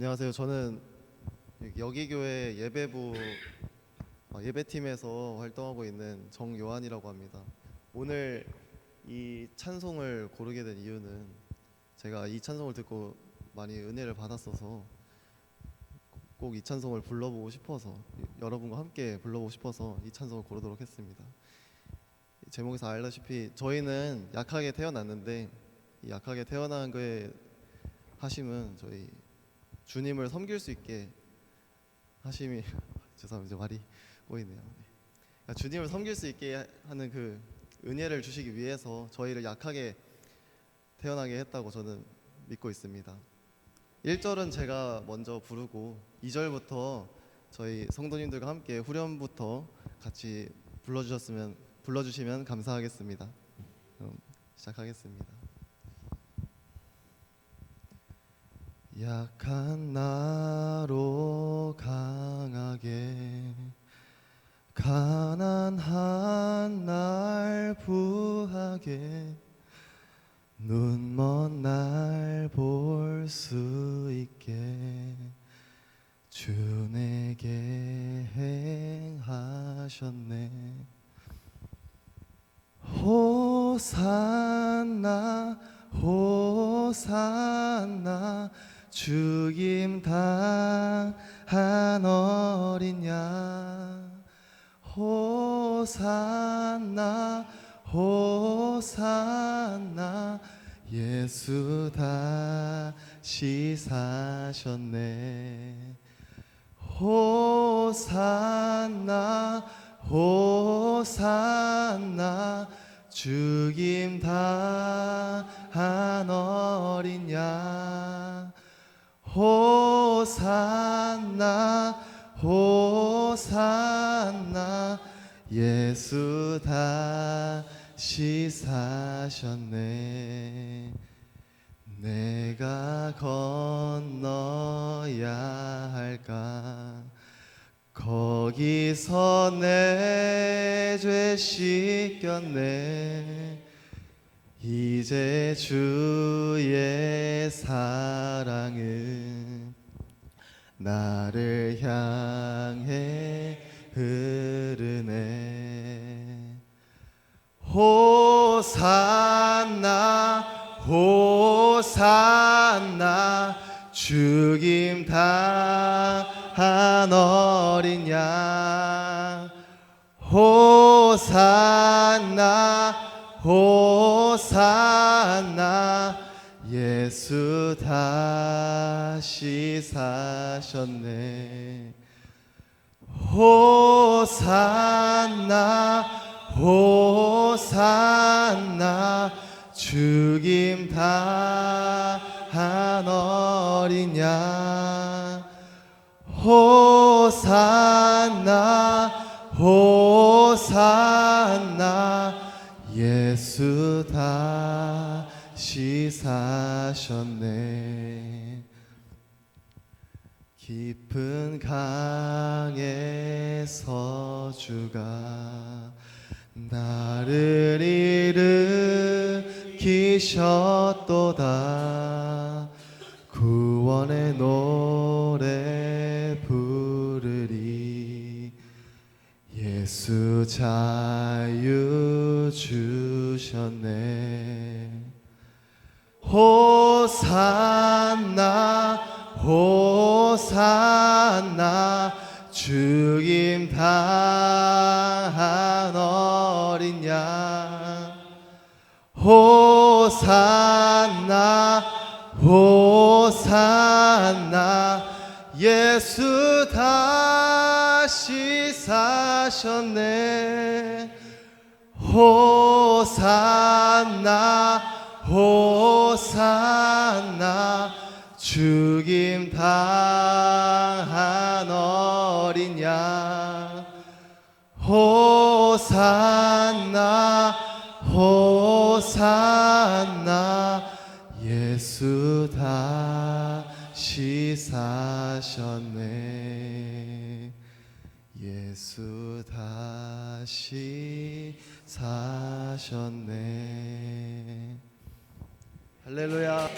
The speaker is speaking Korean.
안녕하세요. 저는 여기교회 예배부 아, 예배팀에서 활동하고 있는 정요한이라고 합니다. 오늘 이 찬송을 고르게 된 이유는 제가 이 찬송을 듣고 많이 은혜를 받았어서 꼭 이 찬송을 불러보고 싶어서 여러분과 함께 불러보고 싶어서 이 찬송을 고르도록 했습니다. 이 제목에서 알다시피 저희는 약하게 태어났는데 이 약하게 태어난 거에 하심은 저희 주님을 섬길 수 있게 하심이 죄송합니다 말이 꼬이네요. 네. 그러니까 주님을 섬길 수 있게 하는 그 은혜를 주시기 위해서 저희를 약하게 태어나게 했다고 저는 믿고 있습니다. 1절은 제가 먼저 부르고 2절부터 저희 성도님들과 함께 후렴부터 같이 불러주셨으면 불러주시면 감사하겠습니다. 시작하겠습니다. 약한 나로 강하게 가난한 날 부하게 눈먼 날 볼 수 있게 주 내게 행하셨네. 호산나 호산나 죽임 당한 어린 양. 호산나 호산나. 예수 다시 사셨네. 호산나 호산나. 죽임 당한 어린 양 호산나 호산나 예수 다시 사셨네. 내가 건너야 할까? 거기서 내 죄 씻겼네. 이제 주의 사랑은 나를 향해 흐르네. 호산나 호산나 죽임 당한 어린 양. 호산나 호산나 예수 다시 사셨네. 호산나 호산나 죽임 어린 양 호산나 호산나 예수 다시 사셨네. 깊은 강에서 주가 나를 일으키셨도다. 구원의 노래 부르리. 예수 자유 주셨네 호산나 호산나 죽임 당한 어린 양. 호산나 호산나 예수 다시 사셨네. 호산나 호산나 죽임 당한 어린 양 호산나 호산나 예수 다시 사셨네. 예수 다시 사셨네 할렐루야